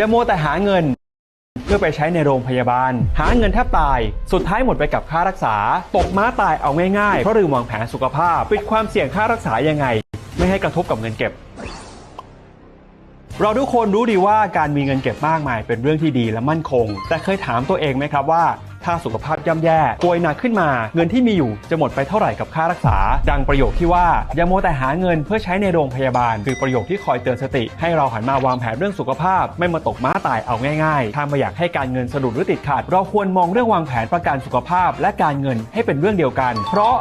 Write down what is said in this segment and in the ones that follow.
อย่าโมวแต่หาเงิน เพื่อไปใช้ในโรงพยาบาล หาเงินแทบตาย สุดท้ายหมดไปกับค่ารักษา ตกม้าตายเอาง่ายๆ เพราะลืมวางแผนสุขภาพ ปิดความเสี่ยงค่ารักษายังไง ไม่ให้กระทบกับเงินเก็บเราทุกคนรู้ดีว่าการมีเงินเก็บมากมายเป็นเรื่องที่ดีและมั่นคง แต่เคยถามตัวเองไหมครับว่า ถ้าสุขภาพย่ำแย่ป่วยหนักขึ้นมา เงินที่มีอยู่จะหมดไปเท่าไหร่กับค่ารักษา ดังประโยคที่ว่าอย่าโมวแต่หาเงินเพื่อใช้ในโรงพยาบาล คือประโยคที่คอยเตือนสติ ให้เราหันมาวางแผนเรื่องสุขภาพ ไม่มาตกม้าตายเอาง่ายๆถ้าไม่อยากให้การเงินสะดุดหรือติดขัด เราควรมองเรื่องวางแผนประกันสุขภาพ และการเงินให้เป็นเรื่องเดียวกัน เพราะ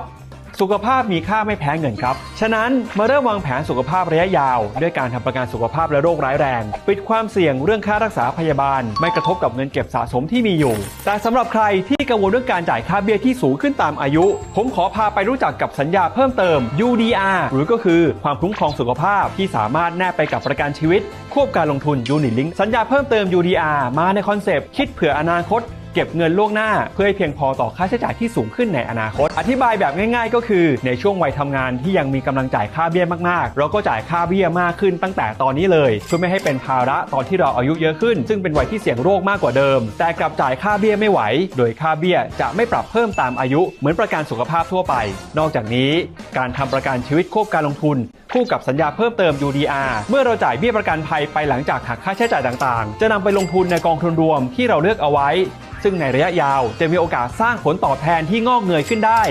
สุขภาพมีค่าไม่แพ้เงินครับ ฉะนั้นมาเริ่มวางแผนสุขภาพระยะยาว ด้วยการทำประกันสุขภาพและโรคร้ายแรง ปิดความเสี่ยงเรื่องค่ารักษาพยาบาล ไม่กระทบกับเงินเก็บสะสมที่มีอยู่ แต่สำหรับใครที่กังวลเรื่องการจ่ายค่าเบี้ยที่สูงขึ้นตามอายุ ผมขอพาไปรู้จักกับสัญญาเพิ่มเติม UDR หรือก็คือความคุ้มครองสุขภาพที่สามารถแนบไปกับประกันชีวิต ควบการลงทุน Unit Link สัญญาเพิ่มเติม UDR มาในคอนเซปต์คิดเผื่ออนาคต เก็บเงินล่วงหน้า เพื่อให้เพียงพอต่อค่าใช้จ่ายที่สูงขึ้นในอนาคต อธิบายแบบง่าย ๆ ก็คือในช่วงวัยทำงานที่ยังมีกำลังจ่ายค่าเบี้ยมากๆ เราก็จ่ายค่าเบี้ยมากขึ้นตั้งแต่ตอนนี้เลยเพื่อไม่ให้เป็นภาระตอนที่เราอายุเยอะขึ้น ซึ่งเป็นวัยที่เสี่ยงโรคมากกว่าเดิม แต่กลับจ่ายค่าเบี้ยไม่ไหว โดยค่าเบี้ยจะไม่ปรับเพิ่มตามอายุ เหมือนประกันสุขภาพทั่วไป นอกจากนี้การทำประกันชีวิตควบการลงทุน คู่กับสัญญาเพิ่มเติม UDR เมื่อเราจ่ายเบี้ยประกันภัยไปหลังจากหักค่าใช้จ่ายต่างๆ จะนำไปลงทุนในกองทุนรวมที่เราเลือกเอาไว้ ซึ่งในระยะยาวจะมีโอกาสสร้างผลตอบแทนที่งอกเงยขึ้นได้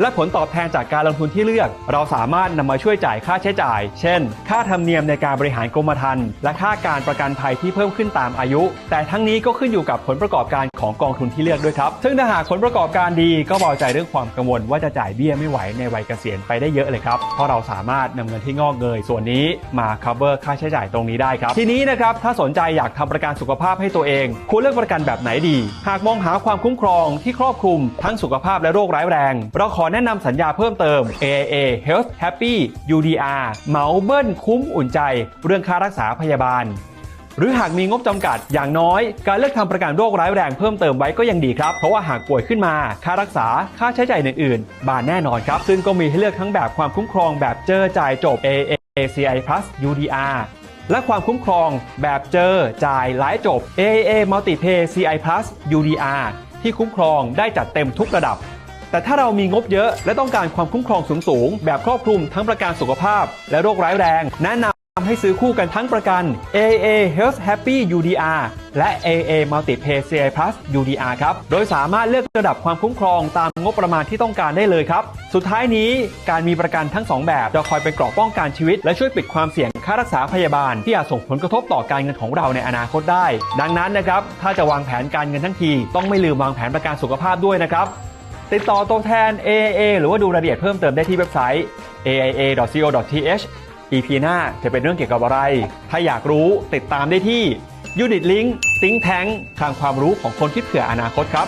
และผลตอบแทนจากการลงทุนที่เลือก เราสามารถนำมาช่วยจ่ายค่าใช้จ่าย เช่น ค่าธรรมเนียมในการบริหารกรมธรรม์และค่าการประกันภัยที่เพิ่มขึ้นตามอายุ แต่ทั้งนี้ก็ขึ้นอยู่กับผลประกอบการของกองทุนที่เลือกด้วยครับ ซึ่งถ้าหากผลประกอบการดีก็เบาใจเรื่องความกังวลว่าจะจ่ายเบี้ยไม่ไหวในวัยเกษียณไปได้เยอะเลยครับ เพราะเราสามารถนำเงินที่งอกเงยส่วนนี้มา cover ค่าใช้จ่ายตรงนี้ได้ครับ ทีนี้นะครับถ้าสนใจอยากทำประกันสุขภาพให้ตัวเอง ควรเลือกประกันแบบไหนดี หากมองหาความคุ้มครองที่ครอบคลุมทั้งสุขภาพและโรคร้ายแรงเราขอแนะนำสัญญาเพิ่มเติม AAA Health Happy UDR เหมาเบิ้ลคุ้มอุ่นใจ เรื่องค่ารักษาพยาบาล หรือหากมีงบจำกัดอย่างน้อย การเลือกทำประกันโรคร้ายแรงเพิ่มเติมไว้ก็ยังดีครับ เพราะว่าหากป่วยขึ้นมา ค่ารักษาค่าใช้จ่ายอื่นๆ บานแน่นอนครับ ซึ่งก็มีให้เลือกทั้งแบบความคุ้มครองแบบเจอจ่ายจบ AA ACI Plus UDR และความคุ้มครองแบบเจอจ่ายหลายจบ AAA Multipay CI Plus UDR ที่คุ้มครองได้จัดเต็มทุกระดับ แต่ถ้าเรามีงบเยอะและต้องการความคุ้มครองสูงๆแบบครอบคลุมทั้งประกันสุขภาพ และโรคร้ายแรง แนะนำให้ซื้อคู่กันทั้งประกัน AA Health Happy UDR และ AA Multipay CI Plus UDR ครับ โดยสามารถเลือกระดับความคุ้มครองตามงบประมาณที่ต้องการได้เลยครับ สุดท้ายนี้การมีประกันทั้ง 2 แบบ จะคอยเป็นเกราะป้องกันชีวิต และช่วยปิดความเสี่ยงค่ารักษาพยาบาล ที่อาจส่งผลกระทบต่อการเงินของเราในอนาคตได้ ดังนั้นนะครับ ถ้าจะวางแผนการเงินทั้งที ต้องไม่ลืมวางแผนประกันสุขภาพด้วยนะครับ ติดต่อตัวแทน AIA หรือว่าดูรายละเอียดเพิ่มเติมได้ที่เว็บไซต์ aia.co.th EP หน้าจะเป็นเรื่องเกี่ยวกับอะไร ถ้าอยากรู้ติดตามได้ที่ยูนิตลิงก์ติ้งแท้งทางความรู้ของคนคิดเผื่ออนาคตครับ